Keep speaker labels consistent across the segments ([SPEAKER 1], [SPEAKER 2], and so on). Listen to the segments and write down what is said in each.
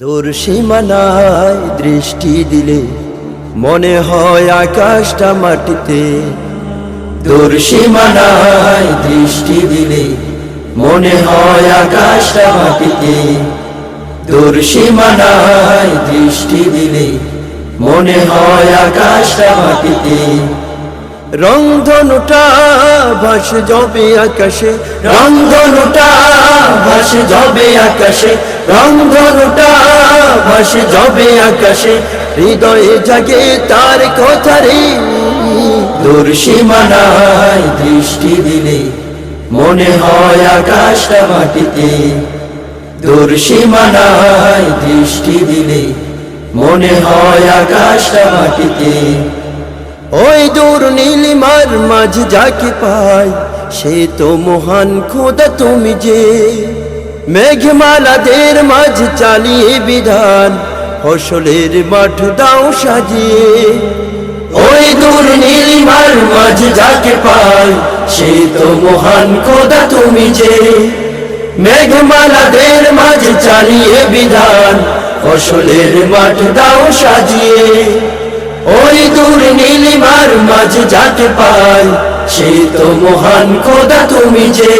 [SPEAKER 1] দূর সীমানায় দৃষ্টি দিলে, মনে হয় আকাশটা মাটিতে। দূর সীমানায় দৃষ্টি দিলে, মনে হয় আকাশটা মাটিতে। দূর সীমানায় দৃষ্টি দিলে, মনে হয় আকাশটা মাটিতে। রংধনুটা ভাস যাবে আকাশে, রংধনুটা ভাস যাবে আকাশে রংধনুটা ভাস যাবে আকাশে, হৃদয়ে জাগে তার কথা রে। দূর সীমানায় দৃষ্টি দিলে মনে হয় আকাশটা মাটিতে। দূর সীমানায় দৃষ্টি দিলে মনে হয় আকাশটা মাটিতে। ওই দূর নীলিমার মাঝে যাকে পাই সে তো মহান খোদা তুমি যে, মেঘমালাদের মাঝে চালিয়ে বিধান, ফসলের মাঠ দাও সাজিয়ে। ওই দূর নীলিমার মাঝে যাকে পাই, সে তো মহান খোদা তুমি যে, মেঘমালাদের মাঝে চালিয়ে বিধান, ফসলের মাঠ দাও সাজিয়ে। ওই দূর নীলিমার মাঝে যাকে পাই সে তো মহান খোদা তুমি যে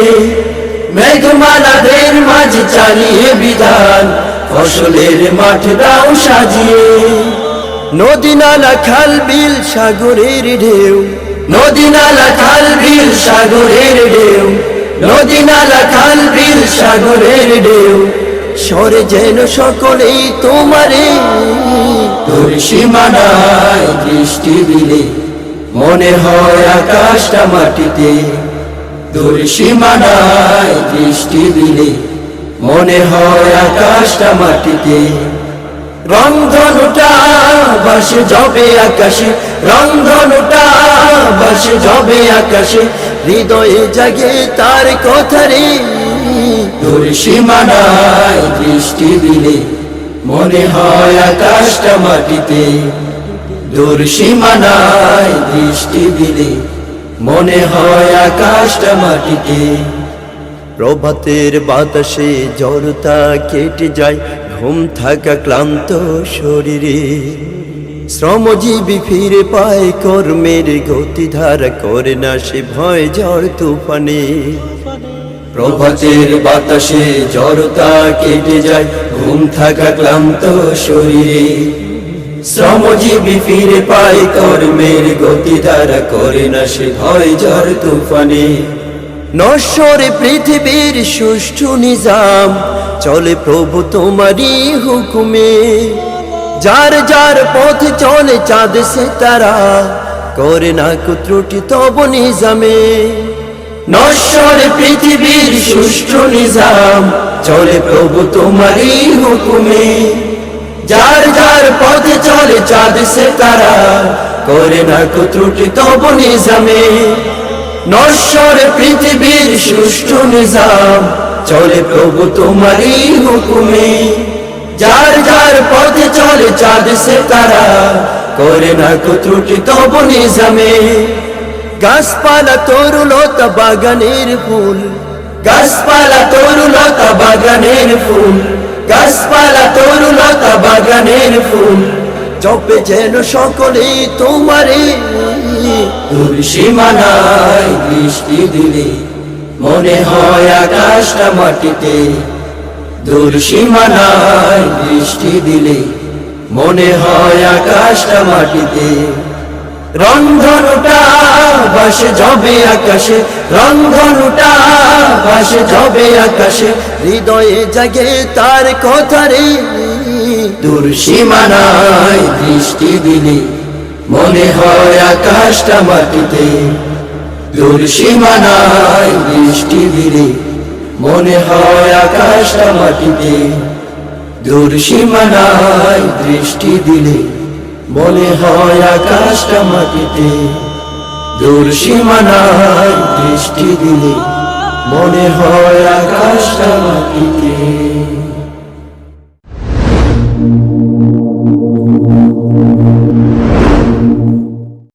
[SPEAKER 1] মেঘমালাদের মাঝে চালিয়ে বিধান ফসলের মাঠ দাও সাজিয়ে। নদী নালা খাল বিল সাগরের ঢেউ। নদী নালা খাল বিল সাগরের ঢেউ। নদী নালা খাল বিল সাগরের ঢেউ। সরে যেন সকলেই তোমারে। তোর সীমানায় দৃষ্টি দিলে মনে হয় আকাশটা মাটিতে তোর সীমানায় দৃষ্টি দিলে। মনে হয় আকাশটা মাটিতে রংধনুটা বাসে যাবে আকাশে রংধনুটা বাসে যাবে আকাশে। হৃদয়ে জাগে তার কথা রে তোর সীমানায় দৃষ্টি দিলে। মনে হয় আকাশটা মাটিতে দূর সীমানায় দৃষ্টি দিলে মনে হয় আকাশটা মাটিতে। প্রভাতের বাতাসে জড়তা কেটে যায়, ঘুম থাকা ক্লান্ত শরীরে। শ্রমজীবী ফিরে পায়, কর্মের গতিধারা করে না সে ভয় ঝড় তুফানে। প্রভাতের বাতাসে জড়তা কেটে যায়, ঘুম থাকা ক্লান্ত শরীরে। শ্রমজীবী ফিরে পায় কর্মের গতিধারা করে না সে ভয় ঝড় তুফানে। নশ্বরে পৃথিবীর সুষ্ঠু নিজাম, চলে প্রভু তোমারই হুকুমে। যার যার পথ চলে চাঁদ সে তারা, করে না কুত্রুটি তব নিজামে। নশ্বর পৃথিবীর সুষ্ঠু নিজাম, চলে প্রভু তোমারই হুকুমে। যার যার পথে চলে চাঁদ সে তারা। করে না কুত্রুটি তব নিজামে। নশ্বর পৃথিবীর সুষ্ঠু নিজাম, চলে প্রভু তোমারই হুকুমে। যার যার পথে চলে চাঁদ সে তারা, করে না কুত্রুটি তব নিজামে। গাছপালা তরুলতা বাগানের ফুল, গাছপালা তরুলতা বাগানের ফুল। গাছপালা তরুলতা বাগানের ফুল। জপে যেন সকলে তোমারে তোর সীমানায় দৃষ্টি দিলে, মনে হয় আকাশটা মাটিতে। দূর সীমানায় দৃষ্টি দিলে, মনে হয় আকাশটা মাটিতে। রংধনুটা বাসে যাবে আকাশে রংধনুটা বাসে যাবে আকাশে। হৃদয়ে জাগে তার কথা রে, দূর সীমানায় দৃষ্টি দিলে। মনে হয় আকাশটা মাটিতে, দূর সীমানায় দৃষ্টি দিলে। মনে হয় আকাশটা মাটিতে, দূর সীমানায় দৃষ্টি দিলে। মনে হয় আকাশটা মাটিতে। দূর সীমানায় দৃষ্টি দিলে মনে হয় আকাশটা মাটিতে